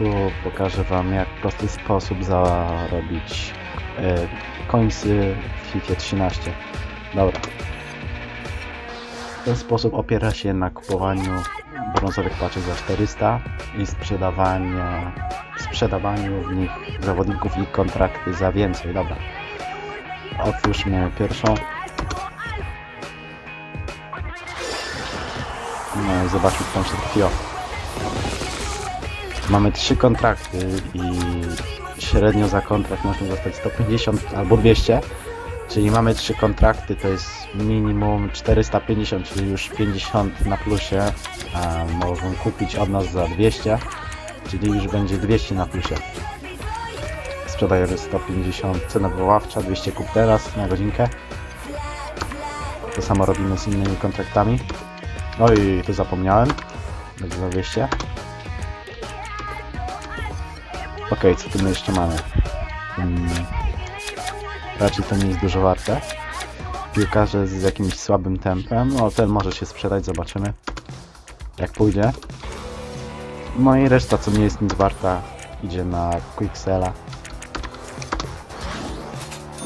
Tu pokażę Wam, jak w prosty sposób zarobić e, końcy w FIFA 13. Dobra. Ten sposób opiera się na kupowaniu brązowych paczek za 400 i sprzedawania, sprzedawaniu w nich zawodników i kontrakty za więcej. Dobra. Otwórzmy pierwszą. No i zobaczmy, co tam się trafiło. Mamy trzy kontrakty i średnio za kontrakt można dostać 150 albo 200. Czyli mamy trzy kontrakty, to jest minimum 450, czyli już 50 na plusie. A mogą kupić od nas za 200, czyli już będzie 200 na plusie. Sprzedajemy 150, cena wywoławcza, 200 kup teraz na godzinkę. To samo robimy z innymi kontraktami. Oj, to zapomniałem. Za 200. Okej, co tu my jeszcze mamy? Hmm. Raczej to nie jest dużo warte. Piłkarze z jakimś słabym tempem. No, ten może się sprzedać, zobaczymy. Jak pójdzie. No i reszta, co nie jest nic warta, idzie na Quicksela.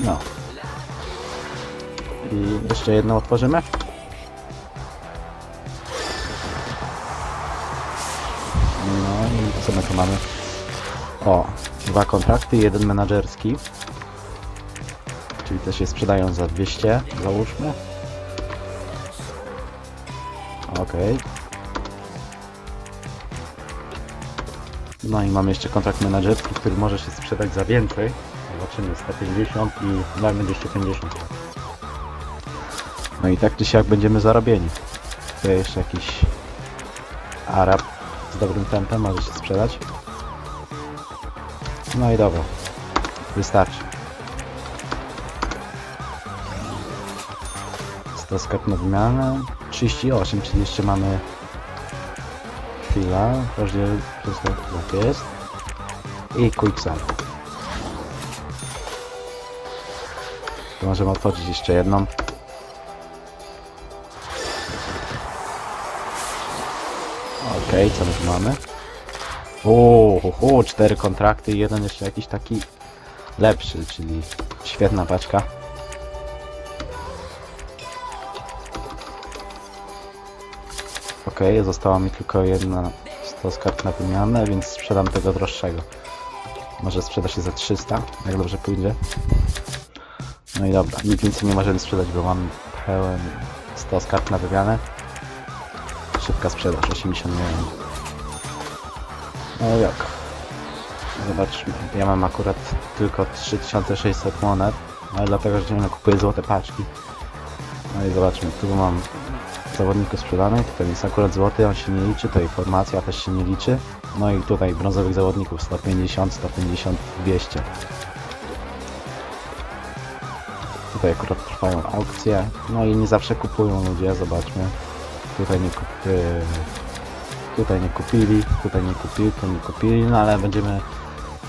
No. I jeszcze jedno otworzymy. No i co my tu mamy? O, dwa kontrakty, jeden menadżerski. Czyli też się sprzedają za 200, załóżmy. Okej. No i mamy jeszcze kontrakt menadżerski, który może się sprzedać za więcej. Zobaczymy, 150 i dajmy 250. No i tak czy siak będziemy zarobieni. Tutaj jeszcze jakiś Arab z dobrym tempem może się sprzedać. No i. Wystarczy. 100 skarb na wymianę. 38, czyli jeszcze mamy chwila. Każdy tak jest. I quicksand. To możemy otworzyć jeszcze jedną. Okej, co my tu mamy? O, ho, ho, cztery kontrakty i jeden jeszcze jakiś taki lepszy, czyli świetna paczka. Okej, została mi tylko jedna 100 kart na wymianę, więc sprzedam tego droższego. Może sprzeda się za 300, jak dobrze pójdzie. No i dobra, nic więcej nie możemy sprzedać, bo mam pełen 100 kart na wymianę. Szybka sprzedaż, 80 milionów. No jak? Zobaczmy, ja mam akurat tylko 3600 monet, ale dlatego, że ciągle kupuję złote paczki. No i zobaczmy, tu mam zawodników sprzedanych, ten jest akurat złoty, on się nie liczy, to informacja też się nie liczy. No i tutaj brązowych zawodników 150, 150, 200. Tutaj akurat trwają aukcje, no i nie zawsze kupują ludzie, zobaczmy. Tutaj nie kup... Tutaj nie kupili, tutaj nie kupili, tu nie kupili, no ale będziemy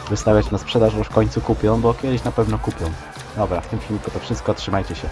wystawiać na sprzedaż, już w końcu kupią, bo kiedyś na pewno kupią. Dobra, w tym filmiku to wszystko, trzymajcie się.